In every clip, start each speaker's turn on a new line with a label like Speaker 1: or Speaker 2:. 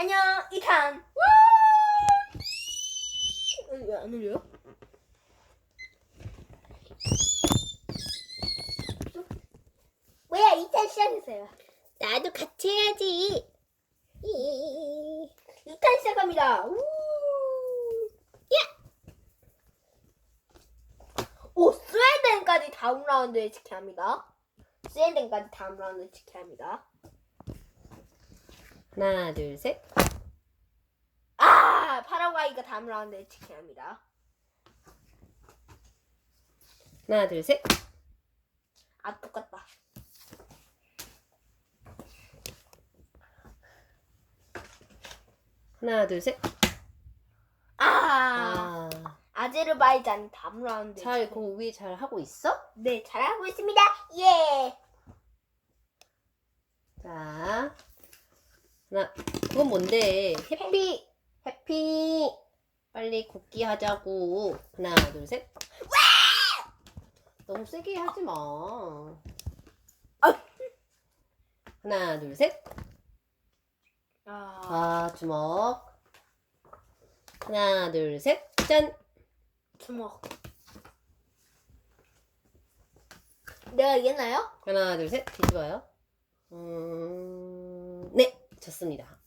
Speaker 1: 안녕 이탄. 왜안 울려요? 뭐야 이탄 시작했어요.
Speaker 2: 나도 같이 해야지.
Speaker 1: 이탄 시작합니다. 오 스웨덴까지 다음 라운드에 지켜야 합니다. 스웨덴까지 다음 라운드에 지켜야 합니다.
Speaker 2: 하나, 둘, 셋.
Speaker 1: 아 파라과이가 다음 라운드에 지켜야 합니다.
Speaker 2: 하나, 둘, 셋.
Speaker 1: 아 똑같다.
Speaker 2: 하나, 둘, 셋.
Speaker 1: 아,
Speaker 2: 아,
Speaker 1: 아제르바이잔 다음 라운드.
Speaker 2: 잘, 그 위에 잘 하고 있어?
Speaker 1: 네 잘하고 있습니다. 예.
Speaker 2: 자. 하나, 그건 뭔데? 해피, 해피. 빨리 굽기 하자고. 하나, 둘, 셋. 너무 세게 하지 마. 하나, 둘, 셋.
Speaker 1: 아,
Speaker 2: 아, 주먹. 하나, 둘, 셋. 짠.
Speaker 1: 주먹. 내가 이겼나요?
Speaker 2: 하나, 둘, 셋. 뒤집어요. 음, 네, 졌습니다.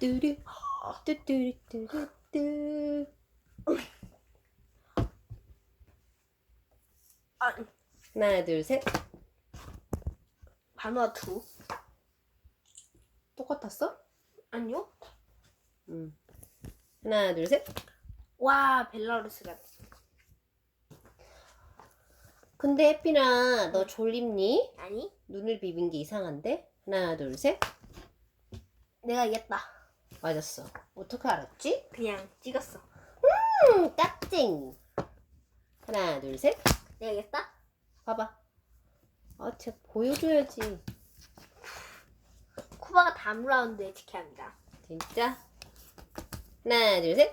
Speaker 2: 뚜루, 뚜뚜루, 뚜루뚜.
Speaker 1: 아,
Speaker 2: 하나, 둘, 셋.
Speaker 1: 반화 투.
Speaker 2: 똑같았어?
Speaker 1: 아니요?
Speaker 2: 음. 하나, 둘, 셋.
Speaker 1: 와 벨라루스가.
Speaker 2: 근데 혜빈아, 너 졸립니?
Speaker 1: 아니?
Speaker 2: 눈을 비빈 게 이상한데? 하나, 둘, 셋.
Speaker 1: 내가 이겼다.
Speaker 2: 맞았어. 어떻게 알았지?
Speaker 1: 그냥 찍었어.
Speaker 2: 음, 깍쟁이. 하나, 둘, 셋.
Speaker 1: 내가 이겼다?
Speaker 2: 봐봐. 아, 진짜 보여줘야지.
Speaker 1: 쿠바가 다음 라운드에 지켜야 합니다.
Speaker 2: 진짜? 하나, 둘, 셋.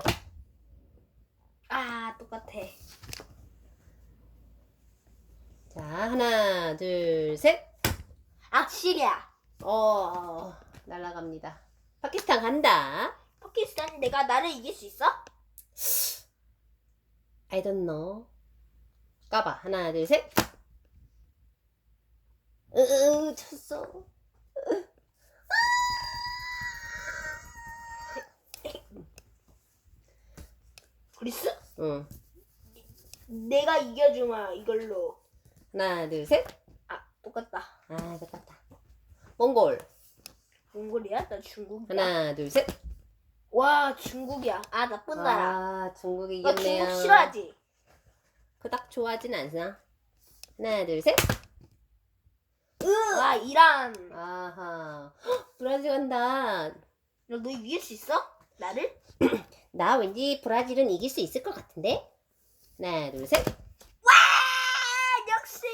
Speaker 1: 아 똑같아.
Speaker 2: 자, 하나, 둘, 셋.
Speaker 1: 아 시리아.
Speaker 2: 어, 어, 날아갑니다. 파키스탄 간다.
Speaker 1: 파키스탄 내가 나를 이길 수 있어?
Speaker 2: I don't know. 까봐. 하나, 둘, 셋. 으, 으, 쳤어.
Speaker 1: 그리스?
Speaker 2: 응.
Speaker 1: 내가 이겨주마 이걸로.
Speaker 2: 하나, 둘, 셋.
Speaker 1: 아 똑같다.
Speaker 2: 아, 똑같다. 몽골.
Speaker 1: 몽골이야? 나 중국이야.
Speaker 2: 하나, 둘, 셋.
Speaker 1: 와 중국이야. 아 나쁜 나라.
Speaker 2: 아, 중국이
Speaker 1: 너
Speaker 2: 이겼네요.
Speaker 1: 중국 싫어하지?
Speaker 2: 그닥 좋아하진 않으나? 하나, 둘, 셋.
Speaker 1: 와 이란.
Speaker 2: 아하. 헉, 브라질 간다.
Speaker 1: 너, 너 이길 수 있어? 나를?
Speaker 2: 나 왠지 브라질은 이길 수 있을 것 같은데? 하나, 둘, 셋.
Speaker 1: 와 역시.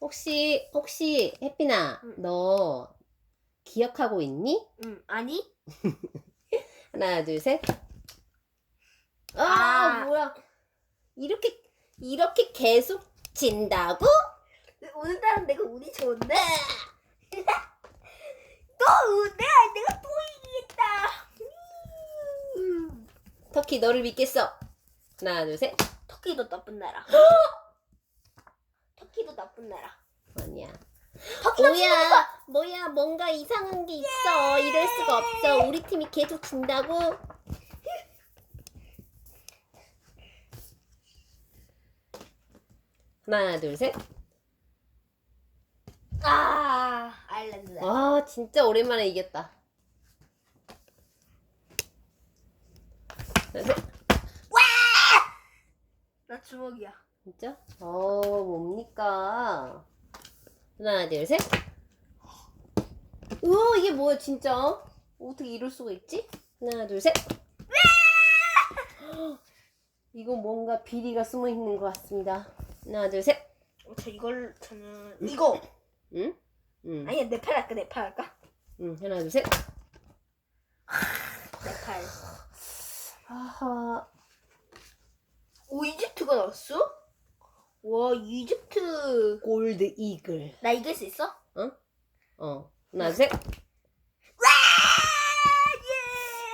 Speaker 2: 혹시, 혹시, 혜빈아,
Speaker 1: 응.
Speaker 2: 너 기억하고 있니?
Speaker 1: 응 아니?
Speaker 2: 하나, 둘, 셋. 아,
Speaker 1: 아.
Speaker 2: 뭐야. 이렇게, 이렇게 계속 진다고?
Speaker 1: 오늘따라 내가 운이 좋은데. 또 운- 내가 내가 또 이기겠다. 음.
Speaker 2: 터키 너를 믿겠어. 하나, 둘, 셋.
Speaker 1: 터키도 나쁜 나라. 나쁜 나라.
Speaker 2: 아니야. 뭐야, 뭐야, 뭔가 이상한 게 있어. 이럴 수가 없어. 우리 팀이 계속 진다고? 하나, 둘, 셋.
Speaker 1: 아 아일랜드다.
Speaker 2: 아, 진짜 오랜만에 이겼다. 하나, 셋.
Speaker 1: 나 주먹이야.
Speaker 2: 진짜? 어, 뭡니까? 하나, 둘, 셋. 우와, 이게 뭐야, 진짜? 어떻게 이럴 수가 있지? 하나, 둘, 셋. 이거 뭔가 비리가 숨어 있는 것 같습니다. 하나, 둘, 셋.
Speaker 1: 어, 저 이걸 저는 이거
Speaker 2: 응? 응.
Speaker 1: 아니야 내 팔 할까 내 팔 할까
Speaker 2: 응, 하나, 둘, 셋.
Speaker 1: 내 팔.
Speaker 2: 아하.
Speaker 1: 오 이집트가 나왔어? 와 이집트
Speaker 2: 골드 이글.
Speaker 1: 나 이길 수 있어?
Speaker 2: 응? 어. 하나, 둘, 셋.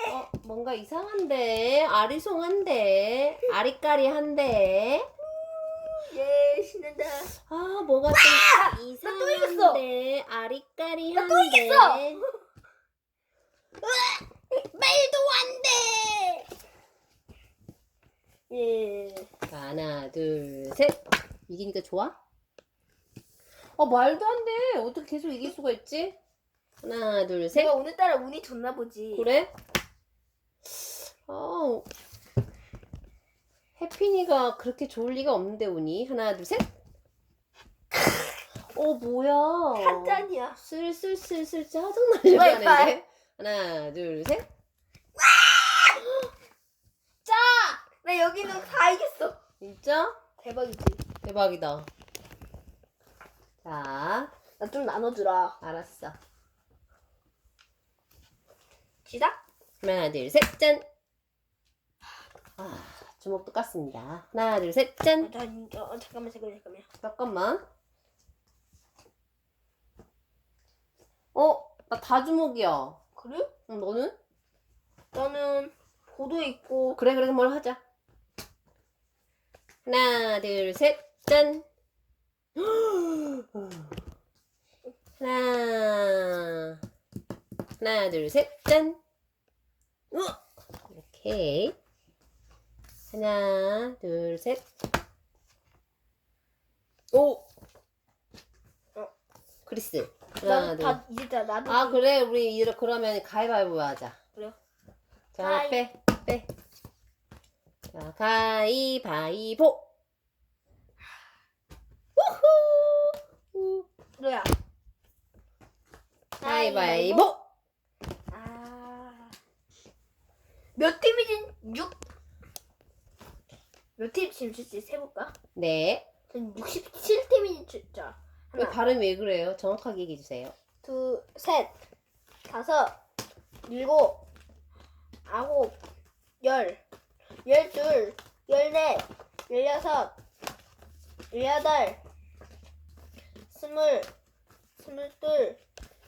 Speaker 1: 예!
Speaker 2: 어, 뭔가 이상한데? 아리송한데? 아리까리한데?
Speaker 1: 예, 신난다.
Speaker 2: 아, 뭐가 좀
Speaker 1: 또 이겼어.
Speaker 2: 이상한데? 아리까리한데?
Speaker 1: 나또 이겼어.
Speaker 3: 말도 안 돼.
Speaker 1: 예.
Speaker 2: 자, 하나, 둘, 셋. 이기니까 좋아? 어, 말도 안 돼. 어떻게 계속 이길 수가 있지? 하나, 둘, 셋.
Speaker 1: 내가 오늘따라 운이 좋나 보지.
Speaker 2: 그래? 어, 해피니가 그렇게 좋을 리가 없는데, 운이. 하나, 둘, 셋. 어, 뭐야.
Speaker 1: 한 잔이야.
Speaker 2: 슬슬슬슬 짜증나려고
Speaker 1: 왜,
Speaker 2: 하는데. 하나, 둘, 셋.
Speaker 1: 짜! 나 여기는 다 이겼어.
Speaker 2: 진짜?
Speaker 1: 대박이지.
Speaker 2: 대박이다. 자,
Speaker 1: 나 좀 나눠주라.
Speaker 2: 알았어.
Speaker 1: 시작?
Speaker 2: 하나, 둘, 셋, 짠. 아, 주먹도 깠습니다. 하나, 둘, 셋, 짠.
Speaker 1: 어, 자, 어, 잠깐만, 잠깐만, 잠깐만.
Speaker 2: 잠깐만. 어, 나 다 주먹이야.
Speaker 1: 그래?
Speaker 2: 응, 너는?
Speaker 1: 나는 보도 있고.
Speaker 2: 그래, 그래, 뭘 하자. 하나, 둘, 셋, 짠. 하나, 하나, 둘, 셋, 짠. 이렇게. 하나, 둘, 셋. 오!
Speaker 1: 어.
Speaker 2: 크리스. 하나,
Speaker 1: 나는
Speaker 2: 둘.
Speaker 1: 다 이제 다 나도.
Speaker 2: 아, 그래. 우리 이러 그러면 가위바위보 하자.
Speaker 1: 그래요?
Speaker 2: 자,
Speaker 1: 가위.
Speaker 2: 빼, 빼. 자, 가위바위보. 우후!
Speaker 1: 너야.
Speaker 2: 가위바위보.
Speaker 1: 아. 몇 팀이지? 6. 몇팀 지금 줄지 세볼까?
Speaker 2: 네.
Speaker 1: 전 67팀이지 진짜.
Speaker 2: 왜
Speaker 1: 하나,
Speaker 2: 발음이 왜 그래요? 정확하게 얘기해 주세요.
Speaker 1: 둘, 셋, 다섯, 일곱, 아홉, 열, 열둘, 열넷, 열여섯, 열여덟, 스물, 스물둘,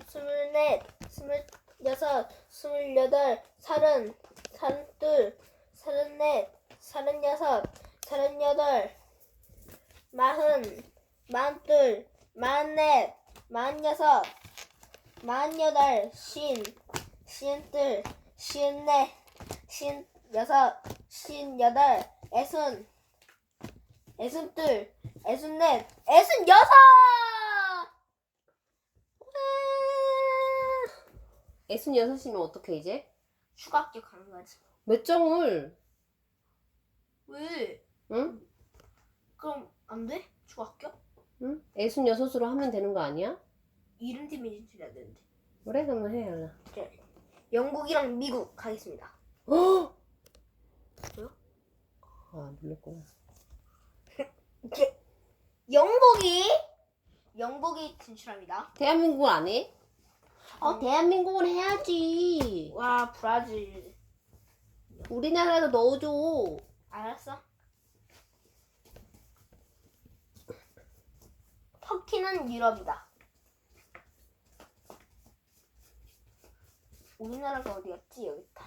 Speaker 1: 스물넷, 스물여섯, 스물여덟, 서른, 서른둘, 서른넷, 서른여섯, 서른여덟, 마흔, 마흔둘, 마흔넷, 마흔여섯, 마흔여덟, 쉰, 쉰둘, 쉰넷, 쉰여섯, 쉰여덟, 애순, 애순둘, 애순넷, 애순여섯!
Speaker 2: 애순 여섯이면 어떻게 이제?
Speaker 1: 추가 합격 가는 거지.
Speaker 2: 몇 점을?
Speaker 1: 왜?
Speaker 2: 응?
Speaker 1: 그럼 안 돼? 추가 합격?
Speaker 2: 응? 애순 여섯으로 하면 되는 거 아니야?
Speaker 1: 이른 팀이 진출해야 되는데.
Speaker 2: 그래, 그러면 해, 연아.
Speaker 1: 영국이랑 미국 가겠습니다.
Speaker 2: 헉!
Speaker 1: 뭐요?
Speaker 2: 아, 놀랬구나.
Speaker 1: 영국이 영국이 진출합니다.
Speaker 2: 대한민국은 안 해? 어,
Speaker 1: 어.
Speaker 2: 대한민국은 해야지.
Speaker 1: 와 브라질.
Speaker 2: 우리나라도 넣어줘.
Speaker 1: 알았어. 터키는 유럽이다. 우리나라가 어디 갔지? 여기 있다.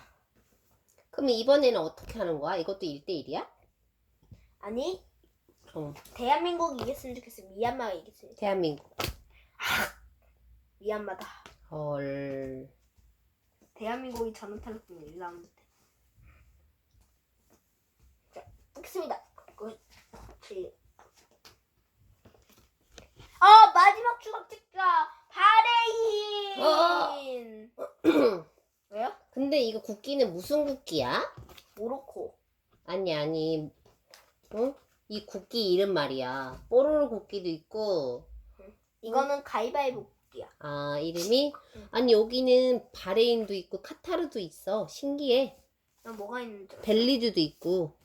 Speaker 2: 그럼 이번에는 어떻게 하는 거야? 이것도 1대1이야?
Speaker 1: 아니
Speaker 2: 어,
Speaker 1: 대한민국이 이겼으면 좋겠어. 미얀마가 이겼으면. 좋겠어.
Speaker 2: 대한민국.
Speaker 1: 미얀마다.
Speaker 2: 헐.
Speaker 1: 대한민국이 전원 탈락되면 1라운드 때. 자, 찍습니다. 그렇지. 아, 마지막 추락 찍자. 바레인. 왜요?
Speaker 2: 근데 이거 국기는 무슨 국기야?
Speaker 1: 모로코.
Speaker 2: 아니, 아니. 어? 이 국기 이름 말이야. 뽀로로 국기도 있고,
Speaker 1: 이거는 가위바위보 국기야.
Speaker 2: 아, 이름이?
Speaker 1: 응.
Speaker 2: 아니, 여기는 바레인도 있고, 카타르도 있어. 신기해.
Speaker 1: 난 뭐가 있는지. 알아.
Speaker 2: 벨리즈도 있고.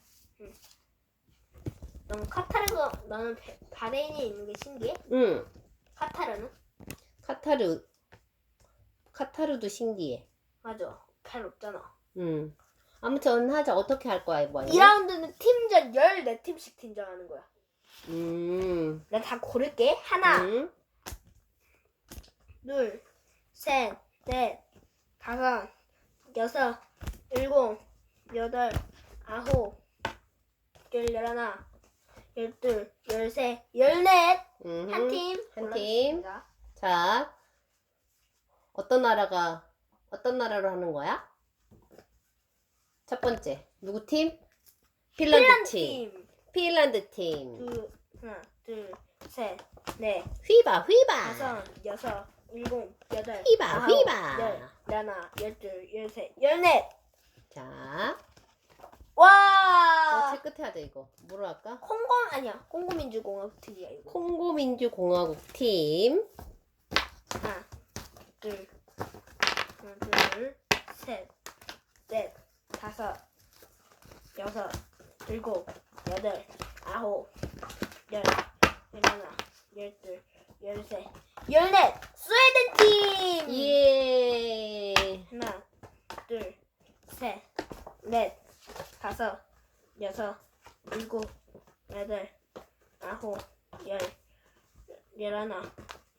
Speaker 1: 난 카타르가 나는 베- 바레인에 있는 게 신기해.
Speaker 2: 응.
Speaker 1: 카타르는?
Speaker 2: 카타르. 카타르도 신기해.
Speaker 1: 맞아. 잘 없잖아.
Speaker 2: 응. 아무튼 하자. 어떻게 할 거야, 이번에?
Speaker 1: 2라운드는 팀전 14팀씩 팀전하는 거야.
Speaker 2: 음.
Speaker 1: 내가 다 고를게. 하나,
Speaker 2: 응.
Speaker 1: 둘, 셋, 넷, 다섯, 여섯, 일곱, 여덟, 아홉, 열, 열하나, 열둘, 열세, 열넷.
Speaker 2: 음.
Speaker 1: 한 팀.
Speaker 2: 한 팀. 자, 어떤 나라가 어떤 나라로 하는 거야? 첫 번째 누구 팀? 핀란드,
Speaker 1: 핀란드
Speaker 2: 팀.
Speaker 1: 팀.
Speaker 2: 핀란드 팀.
Speaker 1: 둘, 하나, 둘, 셋, 넷,
Speaker 2: 휘바 휘바.
Speaker 1: 다섯, 여섯, 일곱, 여덟,
Speaker 2: 휘바,
Speaker 1: 아홉,
Speaker 2: 휘바.
Speaker 1: 열, 열하나, 열둘, 열셋, 열넷.
Speaker 2: 자,
Speaker 1: 와.
Speaker 2: 어, 제 끝에 하자 이거. 뭐로 할까?
Speaker 1: 콩고 아니야. 콩고민주공화국 특이야 이거.
Speaker 2: 콩고 민주공화국 팀.
Speaker 1: 하나, 둘, 하나, 둘, 셋, 넷, 다섯, 여섯, 일곱, 여덟, 아홉, 열, 열하나, 열둘, 열셋, 열넷. 스웨덴 팀.
Speaker 2: 예.
Speaker 1: 하나, 둘, 셋, 넷, 다섯, 여섯, 일곱, 여덟, 아홉, 열, 열하나,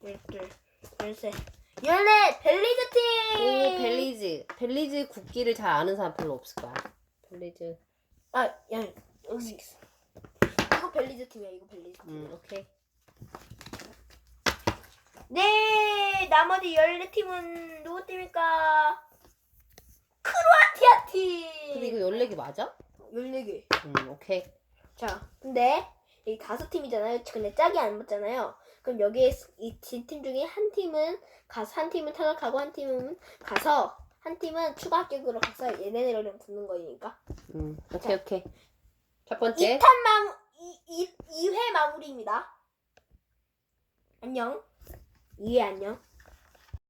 Speaker 1: 열둘, 열셋, 열넷! 벨리즈 팀!
Speaker 2: 오 벨리즈. 벨리즈 국기를 잘 아는 사람 별로 없을 거야. 벨리즈.
Speaker 1: 아, 야, 여기 있어. 이거 벨리즈 팀이야, 이거 벨리즈 팀.
Speaker 2: 음 오케이.
Speaker 1: 네, 나머지 14팀은 누구 팀일까? 크로아티아 팀!
Speaker 2: 근데 이거 14개 맞아?
Speaker 1: 14개.
Speaker 2: 음 오케이.
Speaker 1: 자, 근데 이 다섯 팀이잖아요. 근데 짝이 안 맞잖아요. 그럼 여기에 이팀 중에 한 팀은 가서 한 팀은 탈락하고 한 팀은 가서 한 팀은 추가 합격으로 가서 얘네들이랑 붙는 거니까.
Speaker 2: 음 오케이 오케이. 첫 번째.
Speaker 1: 2탄 마무 이, 이, 2회 마무리입니다. 안녕. 2회 안녕.